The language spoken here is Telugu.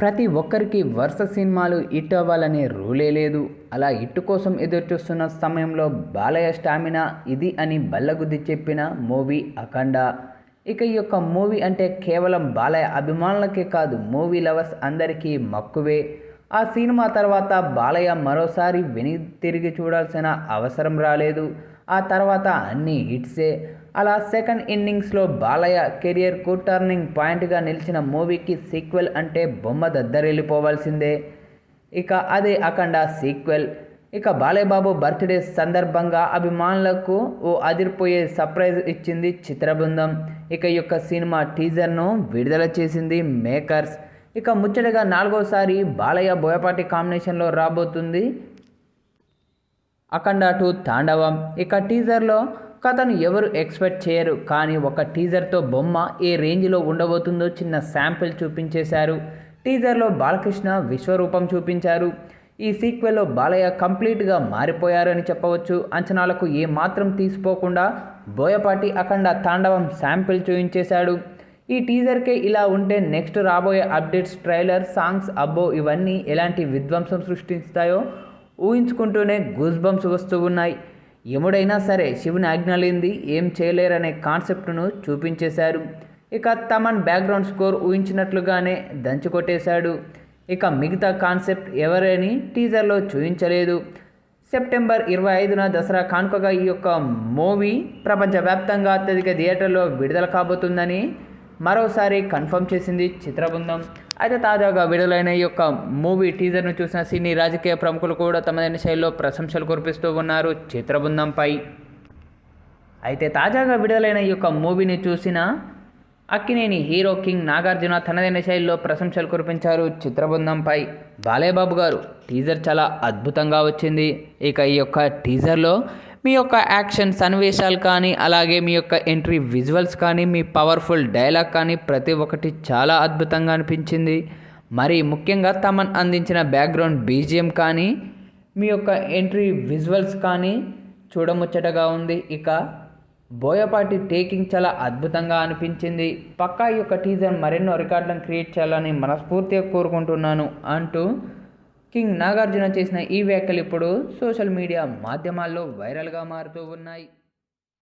ప్రతి ఒక్కరికి వరుస సినిమాలు హిట్ అవ్వాలనే రూలే లేదు. అలా హిట్ కోసం ఎదురుచూస్తున్న సమయంలో బాలయ్య స్టామినా ఇది అని బల్లగుద్ది చెప్పిన మూవీ అఖండ. ఇక ఈ యొక్క మూవీ అంటే కేవలం బాలయ్య అభిమానులకే కాదు మూవీ లవర్స్ అందరికీ మక్కువే. ఆ సినిమా తర్వాత బాలయ్య మరోసారి వెని తిరిగి చూడాల్సిన అవసరం రాలేదు. ఆ తర్వాత అన్ని హిట్సే. అలా సెకండ్ ఇన్నింగ్స్లో బాలయ్య కెరియర్కు టర్నింగ్ పాయింట్గా నిలిచిన మూవీకి సీక్వెల్ అంటే బొమ్మ దద్దరిల్లిపోవాల్సిందే. ఇక అదే అఖండ సీక్వెల్. ఇక బాలయ్యబాబు బర్త్డే సందర్భంగా అభిమానులకు ఓ అదిరిపోయే సర్ప్రైజ్ ఇచ్చింది చిత్రబృందం. ఇక యొక్క సినిమా టీజర్ను విడుదల చేసింది మేకర్స్. ఇక ముచ్చటగా నాలుగోసారి బాలయ్య బోయపాటి కాంబినేషన్లో రాబోతుంది అఖండ టూ తాండవం. ఇక టీజర్లో కథను ఎవరు ఎక్స్పెక్ట్ చేయరు కానీ ఒక టీజర్తో బొమ్మ ఏ రేంజ్లో ఉండబోతుందో చిన్న శాంపిల్ చూపించేశారు. టీజర్లో బాలకృష్ణ విశ్వరూపం చూపించారు. ఈ సీక్వెల్లో బాలయ్య కంప్లీట్గా మారిపోయారని చెప్పవచ్చు. అంచనాలకు ఏమాత్రం తీసిపోకుండా బోయపాటి అఖండ తాండవం శాంపిల్ చూపించేశాడు ఈ టీజర్కే ఇలా ఉంటే నెక్స్ట్ రాబోయే అప్డేట్స్ ట్రైలర్ సాంగ్స్ అబ్బో ఇవన్నీ ఎలాంటి విధ్వంసం సృష్టిస్తాయో ఊహించుకుంటూనే గూస్ బంప్స్ వస్తూ ఉన్నాయి. ఎముడైనా సరే శివుని ఆజ్ఞలేంది? ఏం చేయలేరనే కాన్సెప్ట్ను చూపించేశారు. ఇక తమన్ బ్యాక్గ్రౌండ్ స్కోర్ ఊహించినట్లుగానే దంచుకొట్టేశాడు ఇక మిగతా కాన్సెప్ట్ ఎవరని టీజర్లో చూపించలేదు. సెప్టెంబర్ ఇరవై ఐదున దసరా కానుకగా ఈ యొక్క మూవీ ప్రపంచవ్యాప్తంగా అత్యధిక థియేటర్లో విడుదల కాబోతుందని మరోసారి కన్ఫర్మ్ చేసింది చిత్రబృందం. అయితే తాజాగా విడుదలైన ఈ యొక్క మూవీ టీజర్ను చూసిన సినీ రాజకీయ ప్రముఖులు కూడా తమదైన శైలిలో ప్రశంసలు కురిపిస్తూ ఉన్నారు చిత్రబృందంపై. అయితే తాజాగా విడుదలైన ఈ యొక్క మూవీని చూసిన అక్కినేని హీరో కింగ్ నాగార్జున తనదైన శైలిలో ప్రశంసలు కురిపించారు చిత్రబృందంపై. బాలేబాబు గారు టీజర్ చాలా అద్భుతంగా వచ్చింది. ఇక ఈ యొక్క టీజర్లో మీ యొక్క యాక్షన్ సన్నివేశాలు కానీ అలాగే మీ యొక్క ఎంట్రీ విజువల్స్ కానీ మీ పవర్ఫుల్ డైలాగ్ కానీ ప్రతి ఒక్కటి చాలా అద్భుతంగా అనిపించింది. మరి ముఖ్యంగా తమన్ అందించిన బ్యాక్గ్రౌండ్ బీజిఎం కానీ మీ యొక్క ఎంట్రీ విజువల్స్ కానీ చూడముచ్చటగా ఉంది. ఇక బోయపాటి టేకింగ్ చాలా అద్భుతంగా అనిపించింది. పక్కా ఈ యొక్క టీజర్ మరెన్నో రికార్డులను క్రియేట్ చేయాలని మనస్ఫూర్తిగా కోరుకుంటున్నాను అంటూ కింగ్ నాగార్జున చేసిన ఈ వ్యాఖ్యలు ఇప్పుడు సోషల్ మీడియా మాధ్యమాల్లో వైరల్గా మారుతూ ఉన్నాయి.